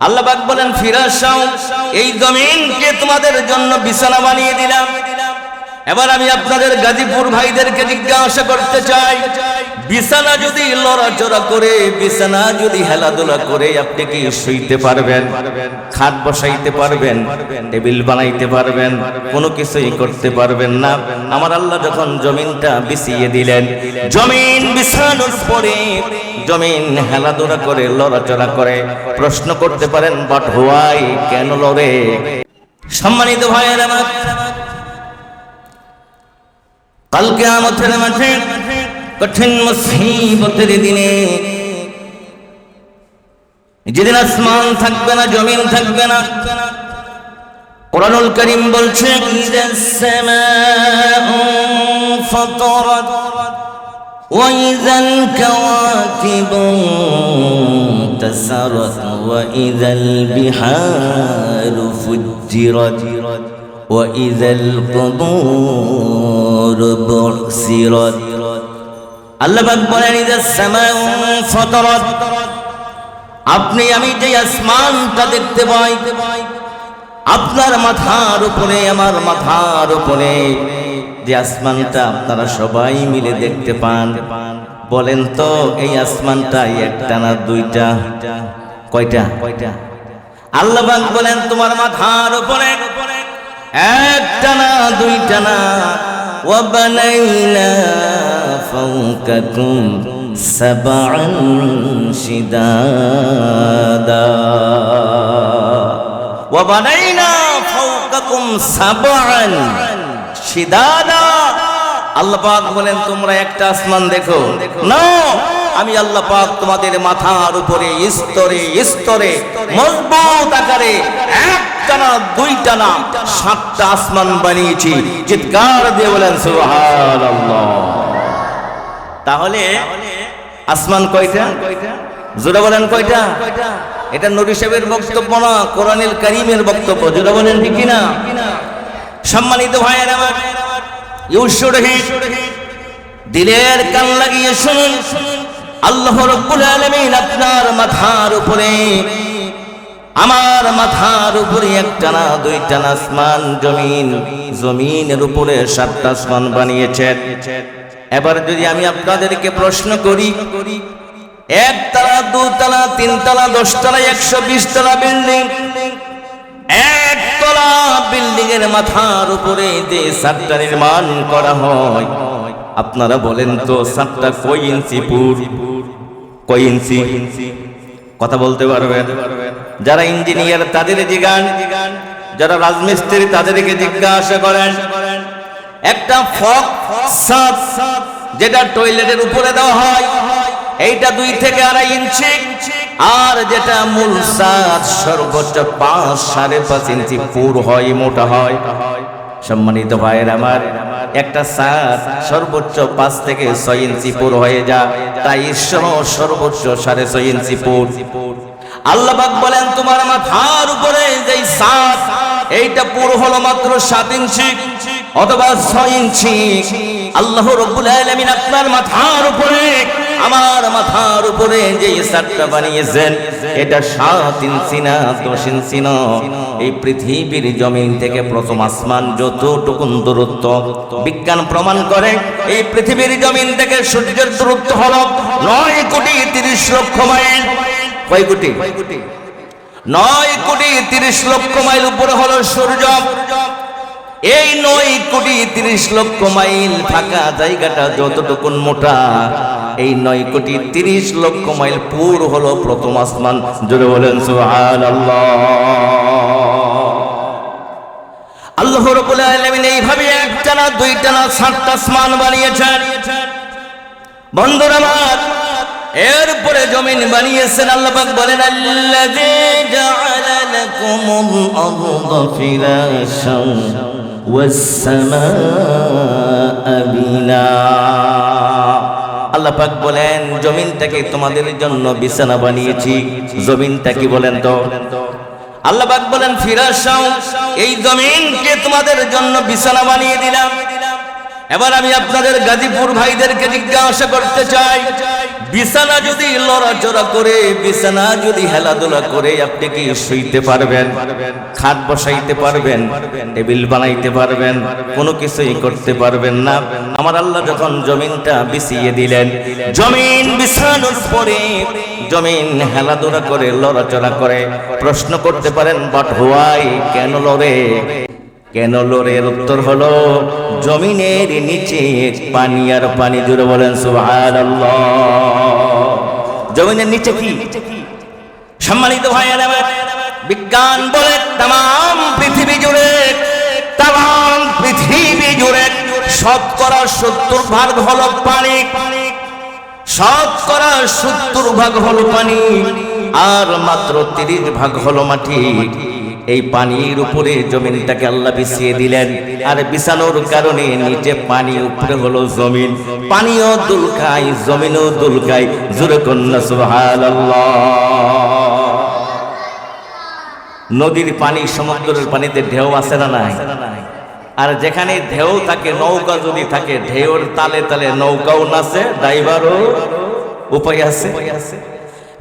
আল্লাহ পাক বলেন ফিরাসাও এই জমিনকে তোমাদের জন্য বিছানা বানিয়ে দিলাম। এবার আমি আপনাদের গাজীপুর ভাইদেরকে জিজ্ঞাসা করতে চাই, বিছানা যদি লড়াচড়া করে, বিছানা যদি হেলাধুলা করে, আপনি কি শুইতে পারবেন, খাট বসাইতে পারবেন, টেবিল বানাইতে পারবেন, কোনো কিছুই করতে পারবেন না? আমার আল্লাহ যখন জমিনটা বিছিয়ে দিলেন, জমিন বিছানোর পরে জমিন হেলাধুলা করে, লড়াচড়া করে, প্রশ্ন করতে পারেন, বাট হোয়াই কেন লড়ে? সম্মানিত ভাইয়ের আমার কালকে আমাদের মাঠে কঠিন মুসিবতের দিনে যেদিন আসমান থাকবে না, জমিন থাকবে না, কোরআনুল করিম বলছে ফাতারাত। وإذا الكواكب انتثرت وإذا البحار فجرت وإذا القبور بعثرت আল্লাহ পাক বলেন ইদা সামাউ ফাতারাত আপনি আমি যে আসমানটা দেখতে পাই আপনার মাথার উপরে আমার মাথার উপরে যে আসমানটা আপনারা সবাই মিলে দেখতে পান বলেন তো এই আসমানটা একটা না দুইটা কয়টা কয়টা আল্লাহ পাক বলেন তোমার মাথার উপরে একটা না দুইটা না وبنينا فوقكم سبعا شدادا وبنينا فوقكم سبعا شدادا আল্লাহ পাক বলেন, তোমরা একটা আসমান দেখো। না, আমি আল্লাহ পাক তোমাদের মাথার উপরে স্তরে স্তরে মজবুত আকারে একটা না দুইটা না সাতটা আসমান বানিয়েছি। চিৎকার দিয়ে বলেন, সুবহানাল্লাহ। তাহলে আসমান কয়টা? জোরে বলেন, কয়টা? এটা নবী সাহেবের বক্তব্য না, কোরআনুল কারীমের বক্তব্য, জোরে বলেন ঠিক কি না সম্মানিত ভাইয়ের আমার দিলের কান লাগিয়ে শুনুন। আল্লাহ রব্বুল আলামিন আপনার মাথার উপরে, আমার মাথার উপরে একটা না দুইটা না আসমান জমিন, জমিনের উপরে সাতটা আসমান বানিয়েছেন। এবার যদি আমি আপনাদেরকে প্রশ্ন করি একতলা দুতলা তিনতলা দশতলা একশো বিশ তলা বিল্ডিং একতলা বিল্ডিং এর মাথার উপরে যে সাতটা নির্মাণ করা হয়, আপনারা বলেন তো সাতটা কই ইঞ্চি পুর? কই ইঞ্চি? কথা বলতে পারবেন? যারা ইঞ্জিনিয়ার, তাদের জিগান যারা রাজমিস্ত্রি, তাদেরকে জিজ্ঞাসা করেন। একটা ফক সাত যেটা টয়লেটের উপরে দেওয়া হয়, এইটা দুই থেকে আড়াই ইঞ্চি। আর যেটা মূল সাত সর্বোচ্চ পাঁচ সাড়ে পাঁচ ইঞ্চি পুর হয়, মোটা হয়। সম্মানিত ভাইয়ের আমার, একটা সাত সর্বোচ্চ পাঁচ থেকে ছয় ইঞ্চি পুর হয়ে যা তাই সর্বোচ্চ সাড়ে ছয় ইঞ্চি পুর। আল্লাহবাক বলেন, তোমার মাথার উপরে যেই সাত এইটা পুরো হলো মাত্র সাত ইঞ্চি অথবা ছয় ইঞ্চি। আল্লাহ রব্বুল আলামিন আপনার মাথার উপরে আমার মাথার উপরে যে সাতটা বানিয়েছেন, এটা সাত ইঞ্চি না দশ ইঞ্চি না। এই পৃথিবীর জমিন থেকে প্রথম আসমান যতটুকুন দূরত্ব, বিজ্ঞান প্রমাণ করে এই পৃথিবীর জমিন থেকে সূর্যের দূরত্ব হল নয় কোটি তিরিশ লক্ষ মাইল। কয় কোটি? নয় কোটি তিরিশ লক্ষ মাইল উপরে হলো সূর্য। এই নয় কোটি তিরিশ লক্ষ মাইল ফাঁকা জায়গাটা যতটুকুন মোটা এই নয় কোটি তিরিশ লক্ষ মাইল পুর হলো প্রথম আসমান। জোরে বলেন সুহান আল্লাহ রবুল আলমিন এইভাবে একটা না দুইটা না সাতটা আসমান বানিয়েছেন। বন্ধুরা আমার, এরপরে জমিন বানিয়েছেন, আল্লাহ পাক বলেন, আল্লাযী জাআলা লাকুমুল আরদা ফিরাশান ওয়াস আল্লাহ পাক বলেন, জমিনটাকে তোমাদের জন্য বিছানা বানিয়েছি। জমিনটা কি বলেন তো? আল্লাহ পাক বলেন ফিরাশাও এই জমিনকে তোমাদের জন্য বিছানা বানিয়ে দিলাম। এবার আমি আপনাদের গাজীপুর ভাইদেরকে জিজ্ঞাসা করতে চাই, বিছানা যদি লড়াচড়া করে, বিছানা যদি হেলাধুলা করে, আপনি কি শুইতে পারবেন? খাট বসাইতে পারবেন? টেবিল বানাইতে পারবেন? কোনো কিছুই করতে পারবেন না। আমার আল্লাহ যখন জমিনটা বিছিয়ে দিলেন, জমিন বিছানোর পরে জমিন হেলাধুলা করে, লড়াচড়া করে, প্রশ্ন করতে পারেন, বাট হোয়াই? কেন লড়ে? কেন লোরের উত্তর হলো, জমিনের নিচে পানি আর পানি জুড়ে বলেন, সুবহানাল্লাহ। জমিনের নিচে কি? সম্মানিত ভাইয়ের, বিজ্ঞান বলে তাম পৃথিবী জুড়ে তাম পৃথিবী জুড়ে শতকরা সত্তর ভাগ হলো পানি। শতকরা সত্তর ভাগ হলো পানি, আর মাত্র তিরিশ ভাগ হলো মাটি। এই পানির উপরে জমিনটাকে আল্লাহ বিছিয়ে দিলেন। আর বিছানোর কারণে নিচে পানি, উপরে হলো জমিন। পানিও দুলকাই জমিনও দুলকাই জোরে কন্যা, সুবহানাল্লাহ। নদীর পানি, সমুদ্রের পানিতে ঢেউ আছে না নাই? আর যেখানে ঢেউ থাকে, নৌকা যদি থাকে, ঢেউর তালে তালে নৌকাও নাচে, ড্রাইভারও উপায় আছে।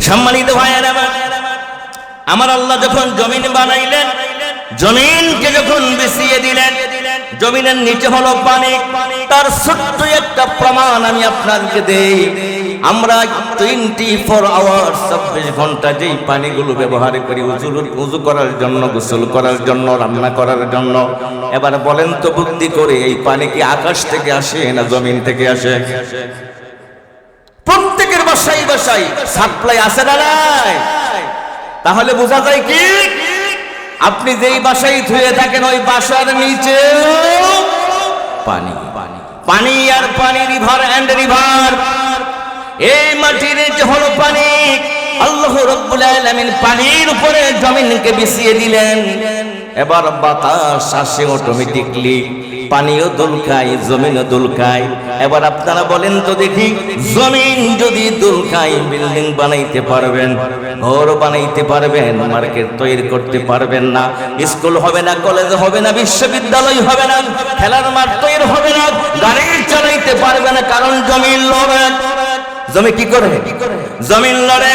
সম্মানিত ভাইয়ের আমার আমার আল্লাহ যখন জমিন বানাইলেন, জমিনকে যখন বিছিয়ে দিলেন, জমিনের নিচে হলো পানি, তার ছোট্ট একটা প্রমাণ আমি আপনাকে দেই। আমরা টোয়েন্টি ফোর আওয়ার চব্বিশ ঘণ্টা যেই পানিগুলো ব্যবহার করি উজু উজু করার জন্য, গোসল করার জন্য, রান্না করার জন্য, এবার বলেন তো বুদ্ধি করে, এই পানি কি আকাশ থেকে আসে না জমিন থেকে আসে? প্রত্যেকের বাসাই বাসাই সাপ্লাই আসে না নাই? তাহলে বোঝা যায় কি? আপনি যেই বাসায় ধুয়ে থাকেন, ওই বাসার নিচে পানি। পানি পানি আর পানি রিভার অ্যান্ড রিভার। এই মাটির নিচে হলো পানি। আল্লাহ রব্বুল আলামিন পানির উপরে জমিনকে বিছিয়ে দিলেন। এবার বাতাস আসে অটোমেটিকলি পানিও দুলকায় জমিনও দুলকায় এবার আপনারা বলেন তো দেখি, জমিন যদি দুলকায় বিল্ডিং বানাইতে পারবেন। ঘর বানাইতে পারবেন, মার্কেট তৈরি করতে পারবেন না, স্কুল হবে না, কলেজ হবে না, বিশ্ববিদ্যালয় হবে না, খেলার মাঠ তৈরি হবে না, গাড়ি চালাইতে পারবে না, কারণ জমিন লড়ে জমি কি করে? জমিন লড়ে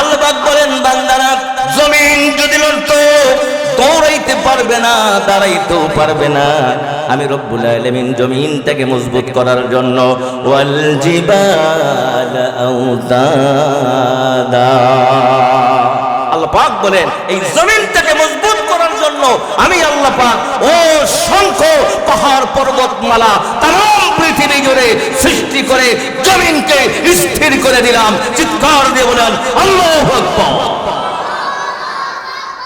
আল্লাহ বলেন, বান্দারা, জমিন যদি লড়তো, দৌড়াইতে পারবে না, দাঁড়াইতেও পারবে না। আমি রব্বুল আলামিন জমিনটাকে মজবুত করার জন্য, ওয়াল জিবাল আউতাদা। পাক বলেন, এই জমিনটাকে মজবুত করার জন্য আমি আল্লাহ পাক ও সংখ্য পাহাড়, পর্বতমালা তাম পৃথিবী জুড়ে সৃষ্টি করে জমিনকে স্থির করে দিলাম। চিৎকার দিয়ে বলেন, আল্লাহু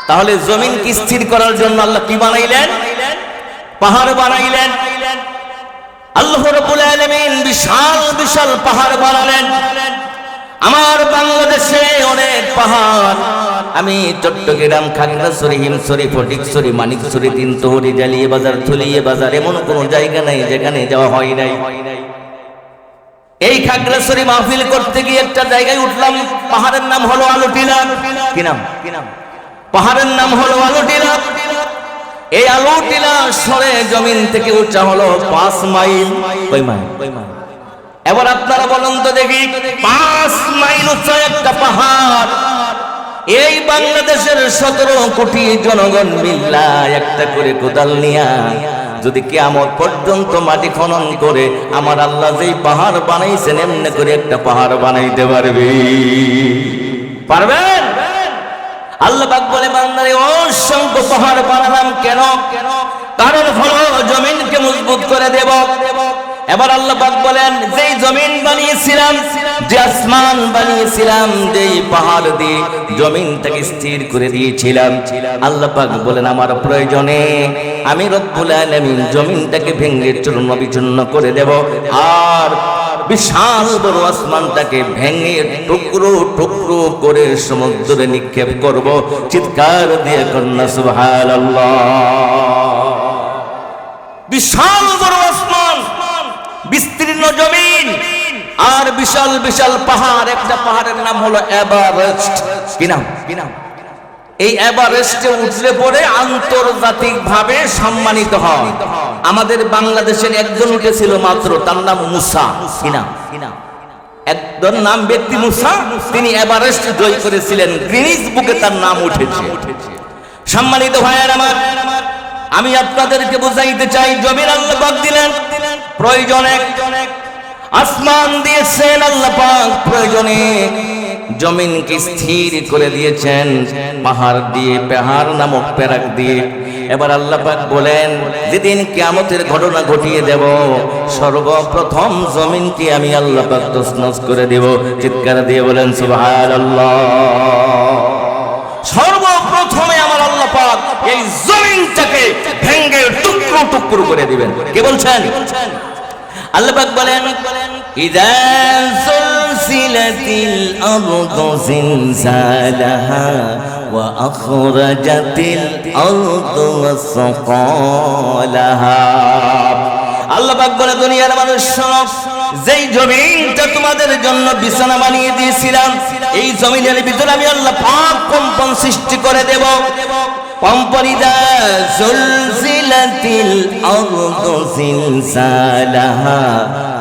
তাহলে জমিন কি স্থির করার জন্য আল্লাহ কি বানাইলেন? পাহাড় বানাইলেন। আল্লাহ রাব্বুল আলামিন বিশাল বিশাল পাহাড় বানালেন। আমার বাংলাদেশে অনেক পাহাড়। আমি চট্টগ্রাম, খাগড়াছড়ি, হিমছড়ি, ফটিকছড়ি, মানিকছড়ি তিনতহরি জালিয়ে বাজার থলিয়ে বাজার এমন কোনো জায়গা নাই যেখানে যাওয়া হয় নাই। এই খাগড়াছড়ি মাহফিল করতে গিয়ে একটা জায়গায় উঠলাম, পাহাড়ের নাম হলো আলোটিলা কি নাম? পাহাড়ের নাম হলো আলোটিলা এই আলোটিলা সরে জমিন থেকে উঁচা হলো পাঁচ মাইল। কই মাইল কই মাইল? এবার আপনারা বলুন তো দেখি, পাঁচ মাইল একটা পাহাড়। এই বাংলাদেশের সতেরো কোটি জনগণ মিল্লা একটা করে কোদাল নিয়া, যদি কেয়ামত পর্যন্ত মাটি খনন করে আমার আল্লাহ যেই পাহাড় বানাইছেন, এমনি করে একটা পাহাড় বানাইতে পারবে। পারবেন? আল্লাহ পাক বলে, বান্দারে, অসংখ্য পাহাড় বানালাম কেন? কারণ হলো জমিনকে মজবুত করে দেব। এবার আল্লাহ পাক বলেন, যেই জমিন বানিয়েছিলাম, যে আসমান বানিয়েছিলাম, যেই পাহাড় দিয়ে জমিনটাকে স্থির করে দিয়েছিলাম, আল্লাহ পাক বলেন, আমার প্রয়োজনে আমি রব্বুল আলামিন জমিনটাকে ভেঙে চূর্ণ বিচূর্ণ করে দেব, আর বিশাল বড় আসমানটাকে ভেঙে টুকরো টুকরো করে সমুদ্রে নিক্ষেপ করব। চিৎকার দিয়ে কন্যা, সুবহানাল্লাহ। বিশাল বড় আসমান বিস্তীর্ণ জমিন। আর বিশাল বিশাল পাহাড়, একটা পাহাড়ের নাম হলো এভারেস্ট। কি নাম? কি নাম? এই এভারেস্টে উঠলে পরে আন্তর্জাতিক ভাবে সম্মানিত হয় আমাদের বাংলাদেশের একজন উঠেছিল মাত্র, তার নাম মুসা। কি নাম? কি নাম? একজন নাম ব্যক্তি মুসা, তিনি এভারেস্ট জয় করেছিলেন। গ্রিনিজ বুকে তার নাম উঠেছে। সম্মানিত ভাইয়ের আমার, আমি আপনাদেরকে বুঝাইতে চাই জমির আল্লাহ দিলেন। প্রয়োজনে আসমান দিয়েছেন আল্লাহ পাক, প্রয়োজনে জমিনকে স্থির করে দিয়েছেন, পাহাড় দিয়ে পাহাড় নামক পেরাক দিয়ে। এবার আল্লাহ পাক বলেন, যেদিন কিয়ামতের ঘটনা ঘটিয়ে দেব, সর্বপ্রথম জমিনকে আমি আল্লাহ পাক তসনস করে দেব। চিৎকার দিয়ে বলেন, সুবহানাল্লাহ। সর্বপ্রথমে আমার আল্লাহ পাক এই জমিনটাকে ভেঙ্গে টুকরো টুকরো করে দিবেন। কে বলছেন? আল্লাহ বলেন পাক বলে, দুনিয়ার যেই তোমাদের জন্য বিছানা বানিয়ে দিয়েছিলাম, এই জমিনের ভিতরে আমি আল্লাহ পাক কম্পন সৃষ্টি করে দেব। কম্পনিদা জুলজিলাতিল আরদু জিলজালাহা।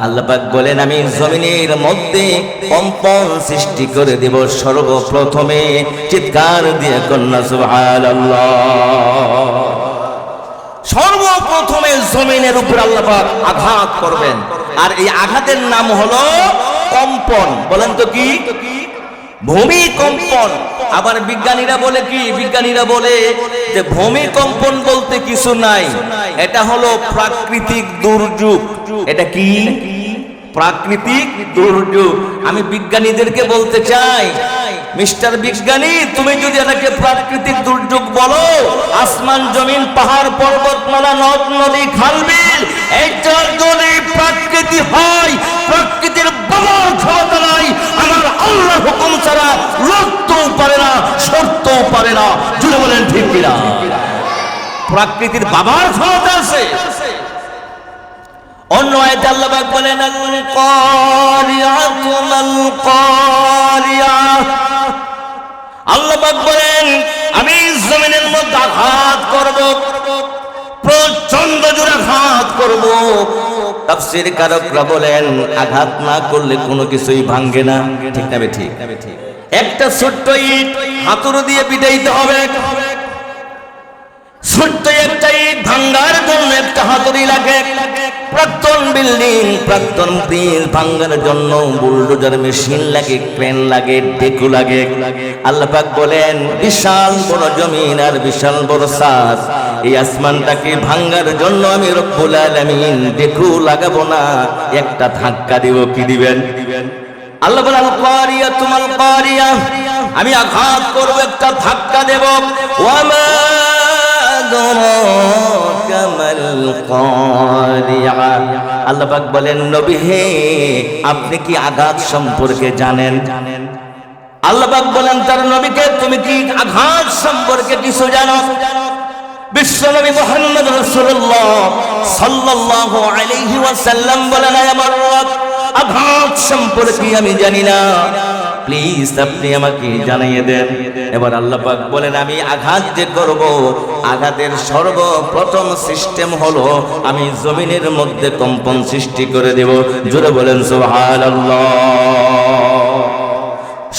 আল্লাহ বলেন, আমি জমিনের মধ্যে কম্পন সৃষ্টি করে দেব সর্বপ্রথমে। চিৎকার দিয়ে কন্যা, সুবহানাল্লাহ। সর্বপ্রথমে জমিনের উপর আল্লাহ আঘাত করবেন। আর এই আঘাতের নাম হলো কম্পন। বলেন তো কি? ভূমিকম্পন। আবার বিজ্ঞানীরা বলে কি? বিজ্ঞানীরা বলে যে ভূমিকম্পন বলতে কিছু নাই। এটা হলো প্রাকৃতিক দুর্যোগ। এটা কি? প্রাকৃতিক দুর্যোগ। আমি বিজ্ঞানীদেরকে বলতে চাই, মিস্টার বিজ্ঞানী, তুমি যদি এটাকে প্রাকৃতিক দুর্যোগ বলো, আসমান, জমিন, পাহাড়, পর্বতমালা, নদ, নদী খালবিল প্রাকৃতি হয়, প্রকৃতির বাবার ক্ষমতা নাই, আমার আল্লাহ হুকুম ছাড়া লড়তেও পারে না সরতেও পারে না। জুড়ে বলেন, ঠিক প্রাকৃতির বাবার ক্ষমতা আছে। অন্য আয়াতে আল্লাহ পাক বলেন আল্লাহ পাক বলেন, আমি জমিনের মধ্যে আঘাত করব প্রচণ্ড জোরে আঘাত করব। তাফসীর কারকরা বলেন, আঘাত না করলে কোনো কিছুই ভাঙে না। ঠিক না ঠিক? একটা ছোট্ট ইট হাতুড়ি দিয়ে পিটাইতে হবে। ভাঙ্গার জন্য আসমানটাকে ভাঙ্গার জন্য আমি রব্বুল আলামিন ডেকু লাগাবো না, একটা ধাক্কা দিব, কি দিবেন? আল্লাহ বলেন কারিয়া তোমাল কারিয়া আমি আঘাত করব, একটা ধাক্কা দেব। ওয়ামা আল্লাহবাক বলেন, নবী হে, আপনি কি আঘাত সম্পর্কে জানেন? আল্লাহবাক বলেন, তার নবীকে তুমি কি আঘাত সম্পর্কে কিছু জানো? আমি জানি না। প্লিজ আপনি আমাকে জানিয়ে দেন। এবার আল্লাহ পাক বলেন, আমি আঘাত যে করব, আঘাতের সর্বপ্রথম সিস্টেম হলো আমি জমিনের মধ্যে কম্পন সৃষ্টি করে দেব। জোরে বলেন, সুবহানাল্লাহ।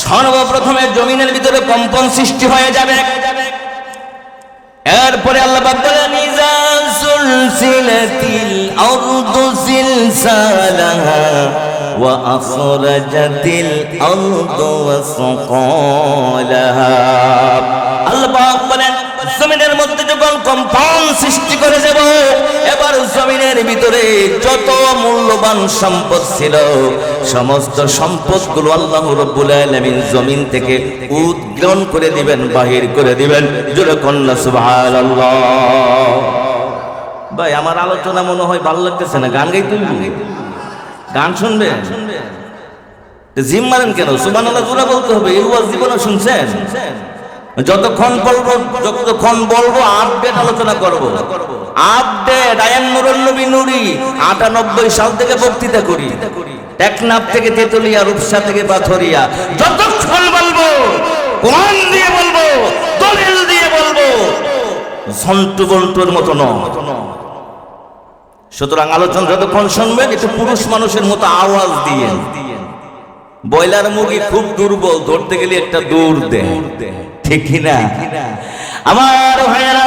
সর্বপ্রথমে জমিনের ভিতরে কম্পন সৃষ্টি হয়ে যাবে। এরপরে আল্লাহ পাক বলেন ইজা সুলসিলাতিল আরদু জিলসালাহা আরদু ওয়াসকালাহা আল্লাহ পাক বলেন, জমিনের মধ্যে যখন কম্পন সৃষ্টি করে দেব, এবার জমিনের ভিতরে যত মূল্যবান সম্পদ ছিল, সমস্ত সম্পদগুলো আল্লাহ রব্বুল আলামিন জমিন থেকে উদ্গ্রহণ করে দিবেন, বাহির করে দিবেন। জোরে কন্যা সুবহানাল্লাহ। ভাই, আমার আলোচনা মনে হয় ভালো লাগতেছে না, গান গাইতে? গান শুনবে? জিম মারেন কেন? সুবহানাল্লাহ জোরে বলতে হবে, এই ওয়াজ জীবনে শুনছেন? যতক্ষণ বলব যতক্ষণ বলব আপডেট আলোচনা করব। আপডেট আয়ান নুরুল নবী নুরি, আটানব্বই সাল থেকে বক্তৃতা করি। টেকনাফ থেকে তেতুলিয়া, রূপসা থেকে পাথরিয়া। যতক্ষণ বলব, কোরআন দিয়ে বলব, দলিল দিয়ে বলব, ঝন্টু বল্টুর মতো নয়। সুতরাং আলোচনা যতক্ষণ শুনবেন, একটু পুরুষ মানুষের মতো আওয়াজ দিয়ে ব্রয়লার মুরগি খুব দুর্বল, ধরতে গেলে একটা দূর দেয় ঠিক না? আমার ভাইয়েরা,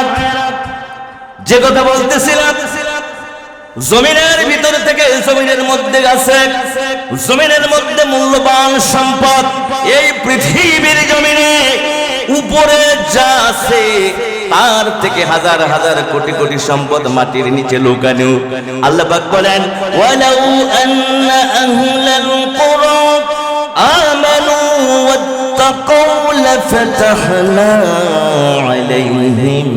যে কথা বলতেছিলাম, জমিনের ভিতর থেকে জমিনের মধ্যে আছে জমিনের মধ্যে মূল্যবান সম্পদ এই পৃথিবীর জমিনে উপরে যা আছে তার থেকে হাজার হাজার কোটি কোটি সম্পদ মাটির নিচে লুকানো। আল্লাহ পাক বলেন, ওয়ালাউ আন্না আহলাল কুরা আমানু ওয়াত্তাকু লাফাতাহনা আলাইহিম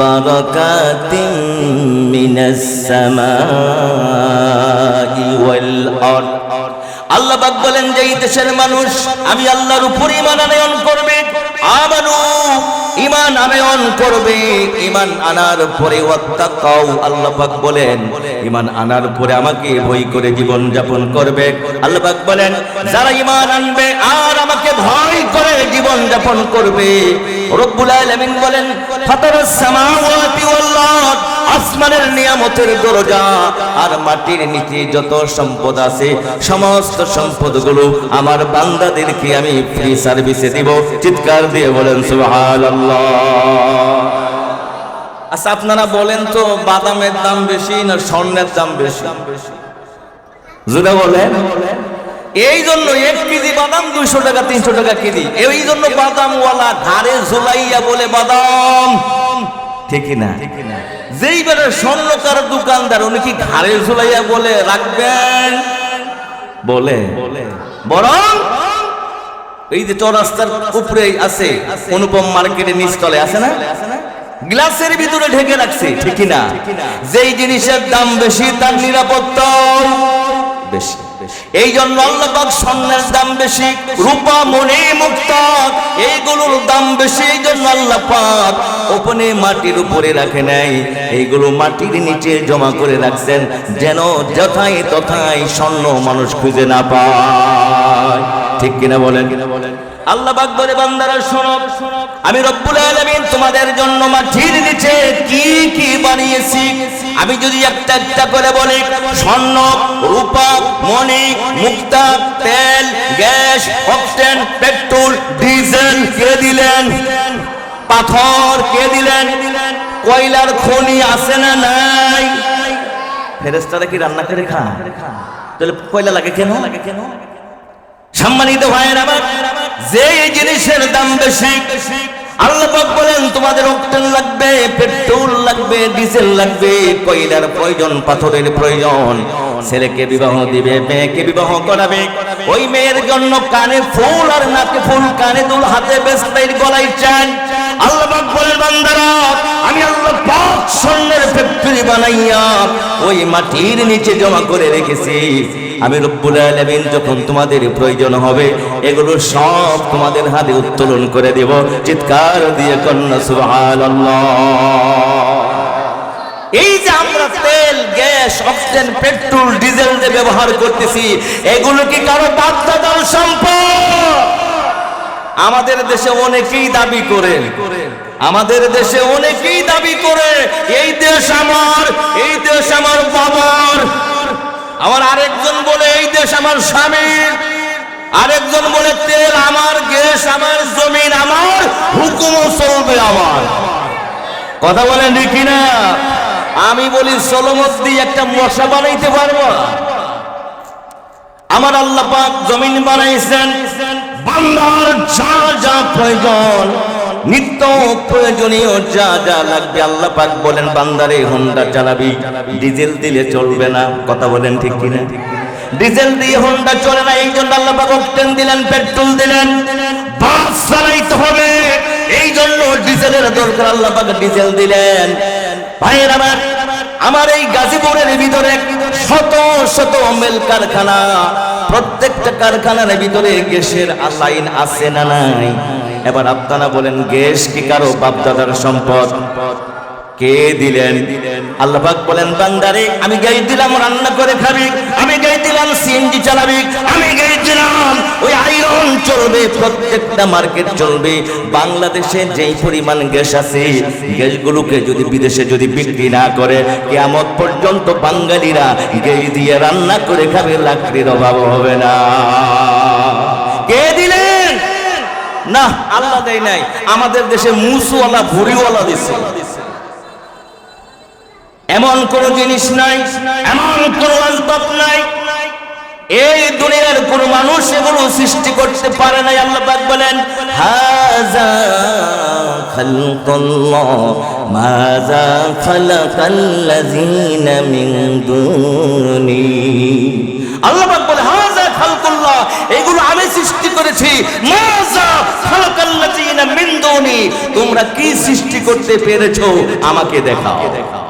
বারাকাতিন মিনাস সামাই ওয়াল আরদ। আল্লাহ পাক বলেন যে এই দেশের মানুষ আমি আল্লাহর উপরই মানানয়ন আনয়ন করবে, আমানু ইমান আনয়ন করবে ইমান আনার পরে ওয়াত্তাকাউ, আল্লাহ পাক বলেন ইমান আনার পরে আমাকে ভয় করে জীবন যাপন করবে। আল্লাহ পাক বলেন, যারা ইমান আনবে আর আমাকে ভয় করে জীবন যাপন করবে, রব্বুল আলামিন বলেন, ফাতারাস সামাওয়াতি ওয়াল আরদ আসমানের নিয়ামতের দরজা আর মাটির নিচে যত সম্পদ আছে, সমস্ত সম্পদগুলো আমার বান্দাদেরকে আমি ফ্রি সার্ভিসে দিব। চিৎকার দিয়ে বলেন, সুবহানাল্লাহ। আচ্ছা আপনারা বলেন তো, বাদামের দাম বেশি না স্বর্ণের দাম বেশি? জুড়ে বলেন। এই জন্য এক কেজি বাদাম দুইশো টাকা, তিনশো টাকা কেজি। এই জন্য বাদামওয়ালা ধারে ঝুলাইয়া বলে, বাদাম। ঠিক না যেই বেড়ে স্বর্ণকার দোকানদার, উনি কি ঘাড়ে ঝুলাইয়া বলে, রাখবেন? বলে। বরং এই যে চৌরাস্তার উপরে আছে, অনুপম মার্কেটের নিচতলে আছে না? গ্লাসের ভিতরে ঢেকে রাখছে, ঠিক না যেই জিনিসের দাম বেশি, তার নিরাপত্তা বেশি। এই জন্য আল্লাহ পাক স্বর্ণের দাম বেশি, রূপা মনে মুক্ত। এইগুলোর দাম বেশি এই জন্য আল্লাহ পাক ওপনে মাটির উপরে রাখে নাই। এইগুলো মাটির নিচে জমা করে রাখছেন, যেন যথাই তথায় স্বর্ণ মানুষ খুঁজে না পায়। ঠিক কিনা বলেন কিনা বলেন? আল্লাহ পাক বলে, বান্দারা, শোনো, আমি রব্বুল আলামিন তোমাদের জন্য মাটির নিচে কি কি বানিয়েছি? আমি যদি একটা একটা করে বলি, স্বর্ণ, রূপা, মণি, মুক্তা, তেল, গ্যাস, অক্সিজেন, পেট্রোল, ডিজেল, কে দিলেন? পাথর, কে দিলেন? কয়লার খনি আছে না নাই? ফেরেস্তারা কি রান্না করে খা তাহলে কয়লা লাগে কেন লাগে কেন? সম্মানিত ভাইয়ের আমার যে জিনিসের দাম বেশি, আল্লাহ বলেন, তোমাদের অক্টেন লাগবে, পেট্রোল লাগবে, ডিজেল লাগবে, কয়লার প্রয়োজন, পাথরের প্রয়োজন। ছেলেকে বিবাহ দিবে, মেয়েকে বিবাহ করাবে। ওই মেয়ের জন্য কানে ফুল আর নাকে ফুল, কানে দুল হাতে বেস্তাইর গলায় চান। বানাইয়া ওই মাটির নিচে জমা করে রেখেছি। আমি রব্বুল আলামিন যখন তোমাদের প্রয়োজন হবে, এগুলো সব তোমাদের হাতে উত্তোলন করে দেব। চিৎকার দিয়ে কন্যা, সুবহানাল্লাহ। এই যে আমরা তেল, গ্যাস, অক্সিজেন, পেট্রোল, ডিজেল যে ব্যবহার করতেছি, এগুলো কি কারও বাধ্যতার সম্পদ? আমাদের দেশে অনেকেই দাবি করে আমাদের দেশে অনেকেই দাবি করে, এই দেশ আমার, এই দেশ আমার বাবার। আমার আরেকজন বলে, এই দেশ আমার স্বামীর। আরেকজন বলে, তেল আমার, গ্যাস আমার, জমিন আমার, হুকুমও চলবে আমার। কথা বলেন নাকি না আমি বলি, সলমত দিয়ে একটা মশা বানাইতে পারব আমার আল্লাহ পাক জমিন বানাইছেন, বান্দার যা যা প্রয়োজন। নিত্য প্রয়োজনীয় যা যা লাগবে আল্লাহ পাক বলেন, বান্দারে হোন্ডা চালাবি। ডিজেল দিলে চলবে না। কথা বলেন ঠিক কিনা? ডিজেল দিয়ে হোন্ডা চলে না, এই জন্য আল্লাহ পাক অক্টেন দিলেন, পেট্রোল দিলেন। বাস চালাইতে হবে, এই জন্য ডিজেলের দরকার, আল্লাহ পাক ডিজেল দিলেন। ভাইয়ের আমার আমার এই গাজীপুরের ভিতরে শত শত মেল কারখানা, প্রত্যেকটা কারখানার ভিতরে গ্যাসের লাইন আছে না নাই? এবার আপনারা বলেন গ্যাস কি কারও বাপদাদার সম্পদ? কে দিলেন? আল্লাহ পাক বলেন, বান্দারে, আমি গাই দিলাম, রান্না করে খাবি। আমি গাই দিলাম সিএনজি চালাবি। আমি গাই দিলাম, ওই আয়রন চলবে, প্রত্যেকটা মার্কেট চলবে। বাংলাদেশে যেই পরিমাণ গ্যাস আছে, গ্যাসগুলোকে যদি বিদেশে যদি বিক্রি না করে, কেয়ামত পর্যন্ত বাঙালিরা গ্যাস দিয়ে রান্না করে খাবে, লাকড়ির অভাব হবে না। না আল্লাহ দেয় নাই। আমাদের দেশে মুসওয়ালা, ভুড়িওয়ালা দিছে। এমন কোন জিনিস নাই, এমন কোন আসবাব নাই। এই দুনিয়ার কোন মানুষ এগুলো সৃষ্টি করতে পারে না আল্লাহ পাক বলেন হাজা খালকুল্লাহ, মাযা খালাকাল্লাযীনা মিন দুনি আল্লাহ পাক বলে হাজা খালকুল্লাহ, এগুলো আমি সৃষ্টি করেছি। তোমরা কি সৃষ্টি করতে পেরেছ? আমাকে দেখাও দেখাও।